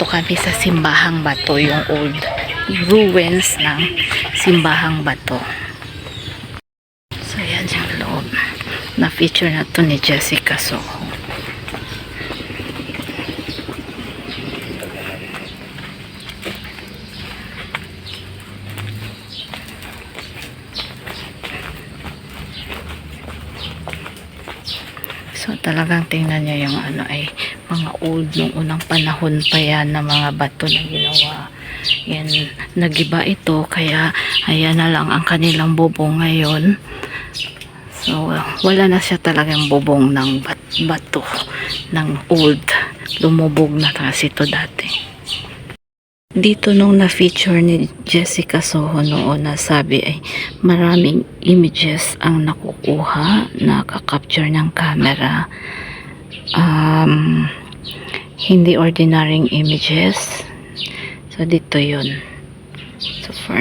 nandito kami sa Simbahang Bato, yung old ruins ng Simbahang Bato. So, yan yung loob. Na-feature na to ni Jessica Soho. So talagang tingnan niyo yung ano ay mga old nung unang panahon pa yan na mga bato na ginawa. Yan, nagiba ito kaya ayan na lang ang kanilang bubong ngayon. So wala na siya talagang bubong ng bat bato ng old. Lumubog na kasi ito dati. Dito nung na-feature ni Jessica Soho noon na sabi ay maraming images ang nakukuha, nakaka-capture ng camera. Um, hindi ordinaryong images. So dito yun. So for